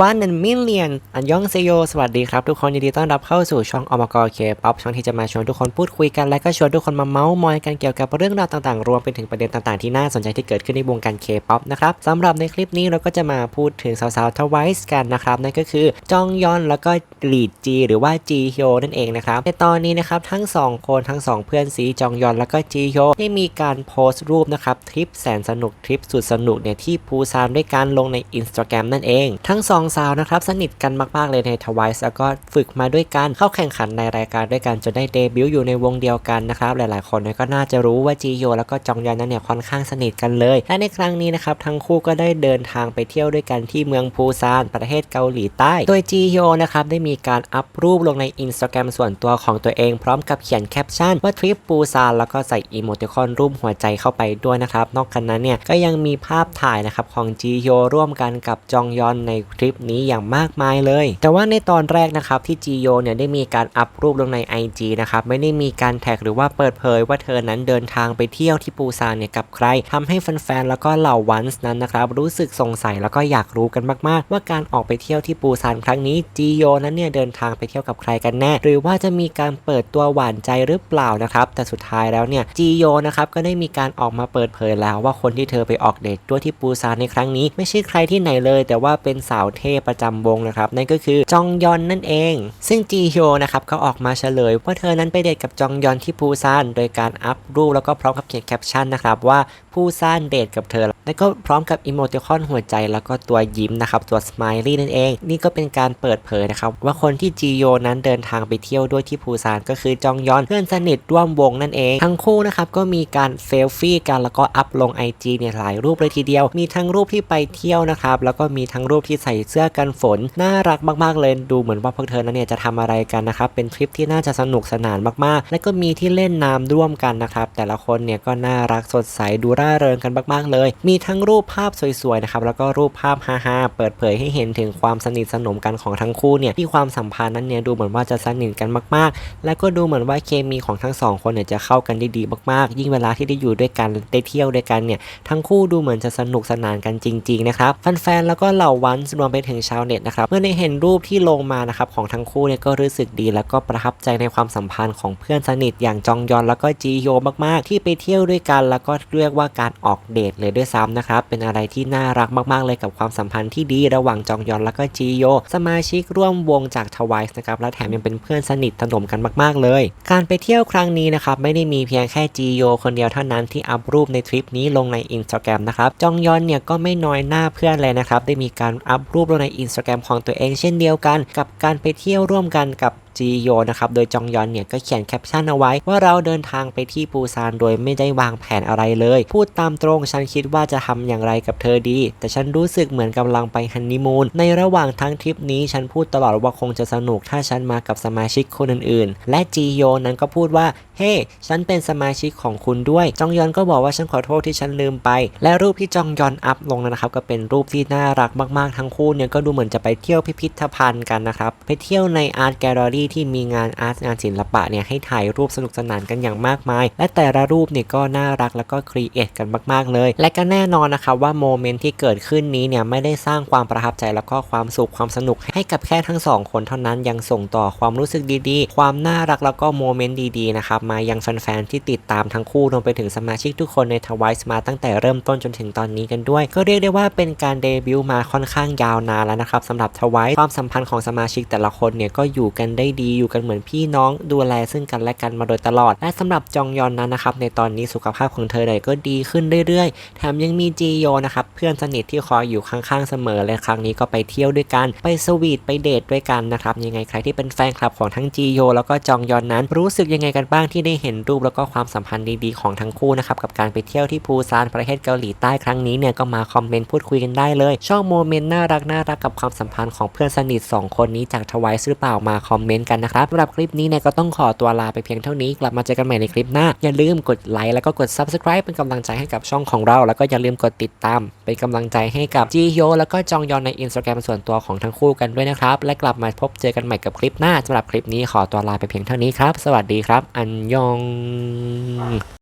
วันนันมิลเลียน อันยองเซโย สวัสดีครับทุกคนยินดีต้อนรับเข้าสู่ช่องอมกเคป๊อปช่องที่จะมาชวนทุกคนพูดคุยกัน และก็ชวนทุกคนมาเมาส์มอยกันเกี่ยวกับเรื่องราวต่างๆ รวมไปถึงประเด็นต่างๆ ที่น่าสนใจที่เกิดขึ้นในวงการเคป๊อปนะครับสำหรับในคลิปนี้เราก็จะมาพูดถึงสาวๆทวายส์กันนะครับ นั่นก็คือจองยอนแล้วก็ลีดจีหรือว่าจีฮยนั่นเองนะครับ ในตอนนี้นะครับทั้งสองคนทั้งสองเพื่อนซีจองยอนแล้วก็จีฮยได้มีการโพสต์รูปนะครับทริปแสนสนุกทริปสุดสนุกเนี่ยที่ปูซานด้วยการลงใน Instagram นั่นเอง ทั้งสองสาวนะครับสนิทกันมากๆเลยในทวายแล้วก็ฝึกมาด้วยกันเข้าแข่งขันในรายการด้วยกันจนได้เดบิวต์อยู่ในวงเดียวกันนะครับหลายๆคนเนี่ยก็น่าจะรู้ว่าจีโยแล้วก็จองยอนนั้นเนี่ยค่อนข้างสนิทกันเลยและในครั้งนี้นะครับทั้งคู่ก็ได้เดินทางไปเที่ยวด้วยกันที่เมืองปูซานประเทศเกาหลีใต้ โดยจีโยนะครับได้มีการอัพรูปลงในอินสตาแกรมส่วนตัวของตัวเอง พร้อมกับเขียนแคปชั่นว่าทริปปูซานแล้วก็ใส่อีโมติคอนรูปหัวใจเข้าไปด้วยนะครับนอกจากนั้นเนี่ยก็ยังมีภาพถ่ายนะครับของจีโยร่วมกันกับจองยอนในทริปนี้อย่างมากมายเลย แต่ว่าในตอนแรกนะครับที่จีโยเนี่ยได้มีการอัพรูปลงใน IG นะครับไม่ได้มีการแท็กหรือว่าเปิดเผยว่าเธอนั้นเดินทางไปเที่ยวที่ปูซานเนี่ยกับใครทำให้แฟนๆแล้วก็เหล่าวันส์นั้นนะครับรู้สึกสงสัยแล้วก็อยากรู้กันมาก ๆ ว่าการออกไปเที่ยวที่ปูซานครั้งนี้จีโยนั้นเนี่ยเดินทางไปเที่ยวกับใครกันแน่ หรือว่าจะมีการเปิดตัวหวานใจหรือเปล่านะครับแต่สุดท้ายแล้วเนี่ยจีโยนะครับก็ได้มีการออกมาเปิดเผยแล้วว่าคนที่เธอไปออกเดทด้วยที่ปูซานในครั้งนี้ ไม่ใช่ใครที่ไหนเลย แต่ว่าเป็นสาวเทประจำวงนะครับนั่นก็คือจองยอนนั่นเอง ซึ่งจีโยนะครับก็ออกมาเฉลย ว่าเธอนั้นไปเดทกับจองยอนที่ปูซานโดยการอัพรูปแล้วก็พร้อมกับเขียนแคปชั่นนะครับว่าปูซานเดทกับเธอแล้วก็พร้อมกับอิโมติคอนหัวใจแล้วก็ตัวยิ้มนะครับตัวสไมลี่นั่นเอง นี่ก็เป็นการเปิดเผยนะครับว่าคนที่จีโยนั้นเดินทางไปเที่ยวด้วยที่ปูซานก็คือจองยอนเพื่อนสนิทร่วมวงนั่นเอง ทั้งคู่นะครับก็มีการเซลฟี่กันแล้วก็อัพลง IG เนี่ยหลายรูปเลยทีเดียว มีทั้งรูปที่ไปเที่ยวนะครับแล้วก็มีทั้งรูปที่ใส่เสื้อกันฝน น่ารักมากๆเลยดูเหมือนว่าพวกเธอนั้นเนี่ยจะทำอะไรกันนะครับเป็นทริปที่น่าจะสนุกสนานมากๆ และก็มีที่เล่นน้ำร่วมกันนะครับแต่ละคนเนี่ยก็น่ารักสดใสดูร่าเริงกันมากๆเลย มีทั้งรูปภาพสวยๆนะครับแล้วก็รูปภาพฮาๆเปิดเผยให้เห็นถึงความสนิทสนมกันของทั้งคู่เนี่ยที่ความสัมพันธ์นั้นเนี่ยดูเหมือนว่าจะสนิทกันมากๆ และก็ดูเหมือนว่าเคมีของทั้งสองคนเนี่ยจะเข้ากันได้ดีมากๆ ยิ่งเวลาที่ได้อยู่ด้วยกันได้เที่ยวด้วยกันเนี่ยทั้งคู่ดูเหมือนจะสนุกสนานกันจริงๆนะครับแฟนๆแล้วก็เหล่าวันรวมไปถึงชาวเน็ตนะครับเมื่อได้เห็นรูปที่ลงมานะครับของทั้งคู่เนี่ยก็รู้สึกดี แล้วก็ประทับใจในความสัมพันธ์ของเพื่อนสนิทอย่างจองยอนแล้วก็จีโยมากๆ ที่ไปเที่ยวด้วยกัน แล้วก็เรียกว่าการออกเดทเลยด้วยซ้ำนะครับเป็นอะไรที่น่ารักมากๆเลยกับความสัมพันธ์ที่ดีระหว่างจองยอนแล้วก็จีโยสมาชิกร่วมวงจากทวายส์นะครับและแถมยังเป็นเพื่อนสนิทสนมกันมาก ๆ เลย การไปเที่ยวครั้งนี้นะครับไม่ได้มีเพียงแค่จีโยคนเดียวเท่านั้นที่อัพรูปในทริปนี้ลงใน Instagram นะครับจองยอนเนี่ยก็ไม่น้อยหน้าเพื่อนเลยนะครับได้มีการอัพรูปลงในอินสตาแกรมของตัวเองเช่นเดียวกัน กับการไปเที่ยวร่วมกันกับ จีโยนะครับ โดยจองยอนเนี่ยก็เขียนแคปชั่นเอาไว้ว่าเราเดินทางไปที่ปูซานโดยไม่ได้วางแผนอะไรเลย พูดตามตรงฉันคิดว่าจะทำอย่างไรกับเธอดี แต่ฉันรู้สึกเหมือนกำลังไปฮันนีมูนในระหว่างทั้งทริปนี้ฉันพูดตลอดว่าคงจะสนุกถ้าฉันมากับสมาชิกคนอื่นๆ และจีโยนั้นก็พูดว่าเฮ้ hey, ฉันเป็นสมาชิกของคุณด้วย จองยอนก็บอกว่าฉันขอโทษที่ฉันลืมไป และรูปที่จองยอนอัพลงนะครับก็เป็นรูปที่น่ารักมากๆทั้งคู่เนี่ยก็ดูเหมือนจะไปเที่ยวพิพิธภัณฑ์กันนะครับไปเที่ยวในอาร์ตแกลเลอรี่ที่มีงานอาร์ตงานศิลปะเนี่ยให้ถ่ายรูปสนุกสนานกันอย่างมากมาย และแต่ละรูปเนี่ยก็น่ารักแล้วก็ครีเอทกันมากๆเลย และก็แน่นอนนะครับว่าโมเมนต์ที่เกิดขึ้นนี้เนี่ยไม่ได้สร้างความประทับใจแล้วก็ความสุขความสนุกให้กับแค่ทั้งสองคนเท่านั้นยังส่งต่อความรู้สึกดีๆ ความน่ารักแล้วก็โมเมนต์ดีๆนะครับมายังแฟนๆที่ติดตามทั้งคู่รวมไปถึงสมาชิกทุกคนในทวายส์มาตั้งแต่เริ่มต้นจนถึงตอนนี้กันด้วย ก็เรียกได้ว่าเป็นการเดบิวต์มาค่อนข้างยาวนานแล้วนะครับสำหรับทวายความสัมพันธ์ของสมาชิกแต่ละคนเนี่ยก็อยู่กันได้ดีอยู่กันเหมือนพี่น้องดูแลซึ่งกันและกันมาโดยตลอด และสำหรับจองยอนนั้นนะครับในตอนนี้สุขภาพของเธอเนี่ยก็ดีขึ้นเรื่อยๆ แถมยังมีจีโยนะครับเพื่อนสนิทที่คอยอยู่ข้างๆเสมอและครั้งนี้ก็ไปเที่ยวด้วยกัน ไปสวีทไปเดทด้วยกันนะครับยังไงใครที่เป็นแฟนคลับของทั้งจีโยแล้วก็จองยอนนั้น รู้สึกยังไงกันบ้างที่ได้เห็นรูปแล้วก็ความสัมพันธ์ดีๆของทั้งคู่นะครับกับการไปเที่ยวที่ปูซานประเทศเกาหลีใต้ครั้งนี้เนี่ยก็มาคอมเมนต์พูดคุยกันได้เลยชอบโมเมนต์น่ารักน่ารักกับความสัมพันธ์ของเพื่อนสนิท 2 คนนี้จากทวายหรือเปล่ามาคอมเมนต์กันนะครับสำหรับคลิปนี้เนี่ยก็ต้องขอตัวลาไปเพียงเท่านี้ กลับมาเจอกันใหม่ในคลิปหน้า อย่าลืมกดไลค์แล้วก็กด subscribe เป็นกำลังใจให้กับช่องของเรา แล้วก็อย่าลืมกดติดตาม เป็นกำลังใจให้กับจีโยแล้วก็จองยอนใน Instagram ส่วนตัวของทั้งคู่กันด้วยนะครับ และกลับมาพบเจอกันใหม่กับคลิปหน้าสำหรับคลิปนี้ขอตัวลาไปเพียงเท่านี้ครับ สวัสดีครับ อันยอง